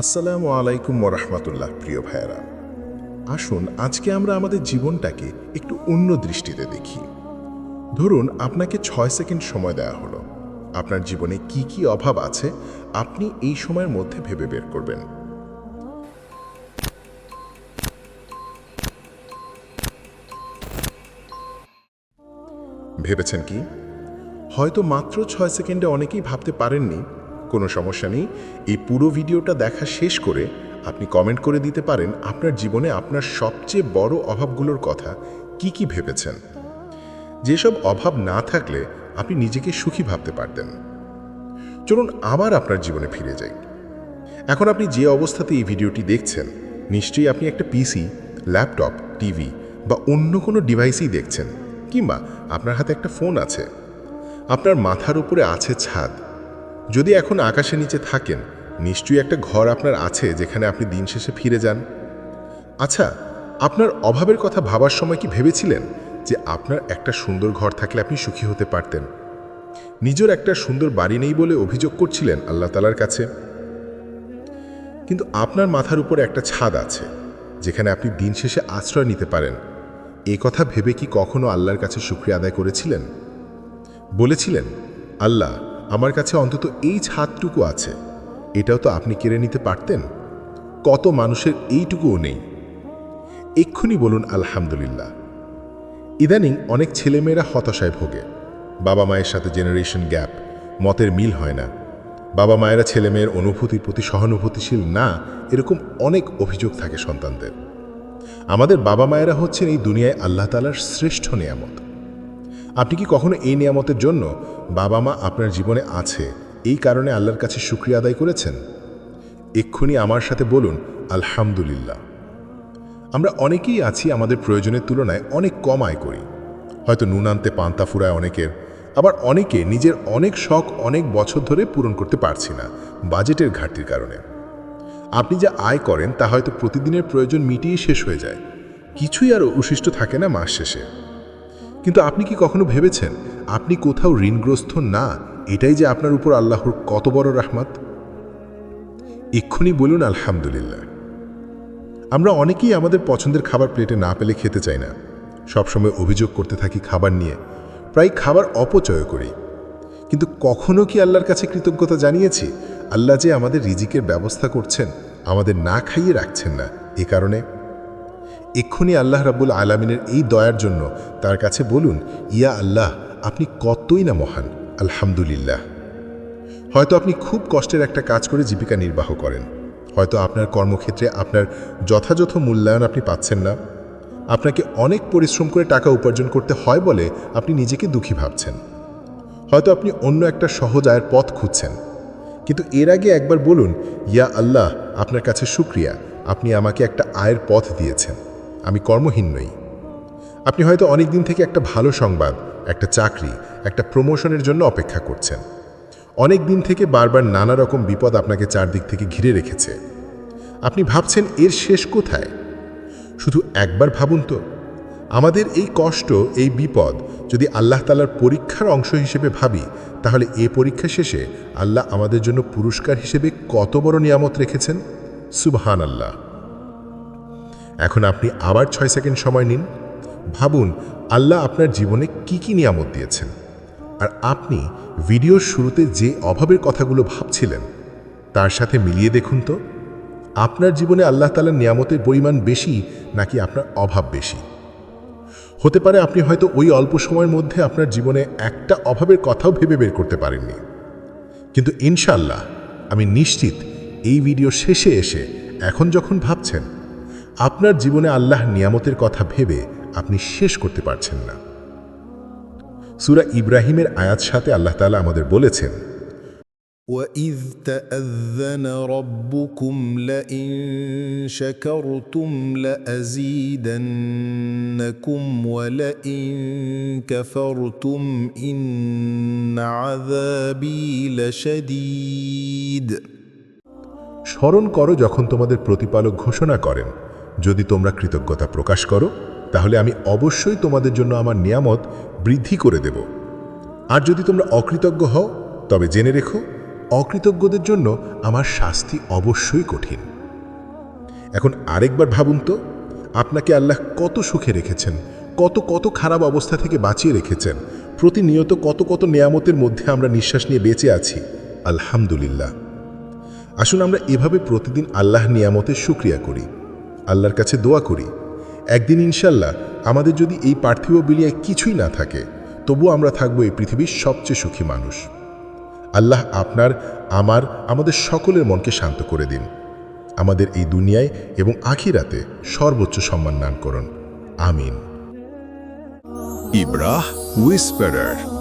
আসসালামু আলাইকুম ওরহমতুল্লাহ প্রিয় ভাইয়েরা। আসুন, আজকে আমরা আমাদের জীবনটাকে একটু অন্য দৃষ্টিতে দেখি। ধরুন, আপনাকে ছয় সেকেন্ড সময় দেওয়া হলো। আপনার জীবনে কি কি অভাব আছে? আপনি এই সময়ের মধ্যে ভেবে বের করবেন। ভেবেছেন কি? হয়তো মাত্র ছয় সেকেন্ডে অনেকেই ভাবতে পারেননি কোনো সমস্যা নেই। এই পুরো ভিডিওটা দেখা শেষ করে আপনি কমেন্ট করে দিতে পারেন আপনার জীবনে আপনার সবচেয়ে বড় অভাবগুলোর কথা কি কি ভেবেছেন। যেসব অভাব না থাকলে আপনি নিজেকে সুখী ভাবতে পারতেন। চলুন আবার আপনার জীবনে ফিরে যাই। এখন আপনি যে অবস্থাতে এই ভিডিওটি দেখছেন, নিশ্চয়ই আপনি একটা পিসি ল্যাপটপ টিভি বা অন্য কোনো ডিভাইসই দেখছেন কিংবা আপনার হাতে একটা ফোন আছে। আপনার মাথার উপরে আছে ছাদ যদি এখন আকাশের নিচে থাকেন, নিশ্চয়ই একটা ঘর আপনার আছে যেখানে আপনি দিন শেষে ফিরে যান। আচ্ছা আপনার অভাবের কথা ভাবার সময় কি ভেবেছিলেন যে আপনার একটা সুন্দর ঘর থাকলে আপনি সুখী হতে পারতেন? নিজের একটা সুন্দর বাড়ি নেই বলে অভিযোগ করছিলেন আল্লাহ তালার কাছে। কিন্তু আপনার মাথার উপরে একটা ছাদ আছে, যেখানে আপনি দিন শেষে আশ্রয় নিতে পারেন। এ কথা ভেবে কি কখনো আল্লাহর কাছে শুক্রিয়া আদায় করেছিলেন? বলেছিলেন, আল্লাহ আমার কাছে অন্তত এই ছাদটুকু আছে। এটাও তো আপনি কেড়ে নিতে পারতেন? কত মানুষের এইটুকুও নেই। এক্ষুনি বলুন আলহামদুলিল্লাহ। ইদানিং অনেক ছেলেমেয়েরা হতাশায় ভোগে। বাবা মায়ের সাথে জেনারেশন গ্যাপ মতের মিল হয় না। বাবা মায়েরা ছেলেমেয়ের অনুভূতির প্রতি সহানুভূতিশীল না, এরকম অনেক অভিযোগ থাকে সন্তানদের। আমাদের বাবা মায়েরা হচ্ছেন এই দুনিয়ায় আল্লাহ তালার শ্রেষ্ঠ নিয়ামত। আপনি কি কখনো এই নিয়ামতের জন্য বাবা মা আপনার জীবনে আছে? এই কারণে আল্লাহর কাছে শুক্রিয়া আদায় করেছেন? এক্ষুনি আমার সাথে বলুন, আলহামদুলিল্লাহ। আমরা অনেকেই আছি আমাদের প্রয়োজনের তুলনায় অনেক কম আয় করি। হয়তো নুন আনতে পান্তা ফুরায় অনেকের, আবার অনেকে নিজের অনেক শখ অনেক বছর ধরে পূরণ করতে পারছি না, বাজেটের ঘাটতির কারণে। আপনি যা আয় করেন তা হয়তো প্রতিদিনের প্রয়োজন মিটিয়ে শেষ হয়ে যায়। কিছুই আর উশিষ্ট থাকে না মাস শেষে। কিন্তু আপনি কি কখনো ভেবেছেন, আপনি কোথাও ঋণগ্রস্ত না, এটাই যে আপনার উপর আল্লাহর কত বড় রাহমাত? এক্ষুনি বলুন, আলহামদুলিল্লাহ। আমরা অনেকেই আমাদের পছন্দের খাবার প্লেটে না পেলে খেতে চাই না। সবসময় অভিযোগ করতে থাকি খাবার নিয়ে, প্রায় খাবার অপচয় করি। কিন্তু কখনো কি আল্লাহর কাছে কৃতজ্ঞতা জানিয়েছি, আল্লাহ যে আমাদের রিজিকের ব্যবস্থা করছেন, আমাদের না খাইয়ে রাখছেন না, এ কারণে? এক্ষুনি আল্লাহ রাব্বুল আলমিনের এই দয়ার জন্য তার কাছে বলুন, ইয়া আল্লাহ, আপনি কতই না মহান। আলহামদুলিল্লাহ। হয়তো আপনি খুব কষ্টের একটা কাজ করে জীবিকা নির্বাহ করেন। হয়তো আপনার কর্মক্ষেত্রে আপনার যথাযথ মূল্যায়ন আপনি পাচ্ছেন না। আপনাকে অনেক পরিশ্রম করে টাকা উপার্জন করতে হয় বলে আপনি নিজেকে দুঃখী ভাবছেন। হয়তো আপনি অন্য একটা সহজ আয়ের পথ খুঁজছেন। কিন্তু এর আগে একবার বলুন, ইয়া আল্লাহ, আপনার কাছে শুক্রিয়া। আপনি আমাকে একটা আয়ের পথ দিয়েছেন। আমি কর্মহীন নই। আপনি হয়তো অনেক দিন থেকে একটা ভালো সংবাদ, একটা চাকরি, একটা প্রমোশনের জন্য অপেক্ষা করছেন। অনেক দিন থেকে বারবার নানা রকম বিপদ আপনাকে চারদিক থেকে ঘিরে রেখেছে। আপনি ভাবছেন, এর শেষ কোথায়? শুধু একবার ভাবুন তো। আমাদের এই কষ্ট, এই বিপদ যদি আল্লাহ তালার পরীক্ষার অংশ হিসেবে ভাবি, তাহলে এ পরীক্ষা শেষে আল্লাহ আমাদের জন্য পুরস্কার হিসেবে কত বড় নিয়ামত রেখেছেন? সুবহান আল্লাহ এখন আপনি আবার ছয় সেকেন্ড সময় নিন। ভাবুন, আল্লাহ আপনার জীবনে কি কি নিয়ামত দিয়েছেন। আর আপনি ভিডিওর শুরুতে যে অভাবের কথাগুলো ভাবছিলেন, তার সাথে মিলিয়ে দেখুন তো। আপনার জীবনে আল্লাহ তালার নিয়ামতের পরিমাণ বেশি নাকি আপনার অভাব বেশি? হতে পারে আপনি হয়তো ওই অল্প সময়ের মধ্যে আপনার জীবনে একটা অভাবের কথাও ভেবে বের করতে পারেননি। কিন্তু ইনশাল্লাহ আমি নিশ্চিত এই ভিডিও শেষে এসে এখন যখন ভাবছেন আপনার জীবনে আল্লাহ নিয়ামতের কথা ভেবে আপনি শেষ করতে পারছেন না সুরা ইব্রাহিমের আয়াত সাথে আল্লাহ তালা আমাদের বলেছেন وإذ تأذن ربكم لئن شكرتم لأزيدنكم ولئن كفرتم إن عذابي لشديد স্মরণ করো যখন তোমাদের প্রতিপালক ঘোষণা করেন। যদি তোমরা কৃতজ্ঞতা প্রকাশ করো, তাহলে আমি অবশ্যই তোমাদের জন্য আমার নিয়ামত বৃদ্ধি করে দেব। আর যদি তোমরা অকৃতজ্ঞ হও, তবে জেনে রেখো, অকৃতজ্ঞদের জন্য আমার শাস্তি অবশ্যই কঠিন। এখন আরেকবার ভাবুন তো, আপনাকে আল্লাহ কত সুখে রেখেছেন, কত কত খারাপ অবস্থা থেকে বাঁচিয়ে রেখেছেন, প্রতিনিয়ত কত কত নেয়ামতের মধ্যে আমরা নিঃশ্বাস নিয়ে বেঁচে আছি। আলহামদুলিল্লাহ। আসুন আমরা এভাবে প্রতিদিন আল্লাহ নিয়ামতের সুক্রিয়া করি। আল্লাহর কাছে দোয়া করি। একদিন ইনশাল্লাহ আমাদের যদি এই পার্থিব বিলিয়ায় কিছুই না থাকে তবু আমরা থাকব এই পৃথিবীর সবচেয়ে সুখী মানুষ। আল্লাহ আপনার, আমার, আমাদের সকলের মনকে শান্ত করে দিন। আমাদের এই দুনিয়ায় এবং আখিরাতে সর্বোচ্চ সম্মান দান করুন। আমিন। Ibrah Whisperer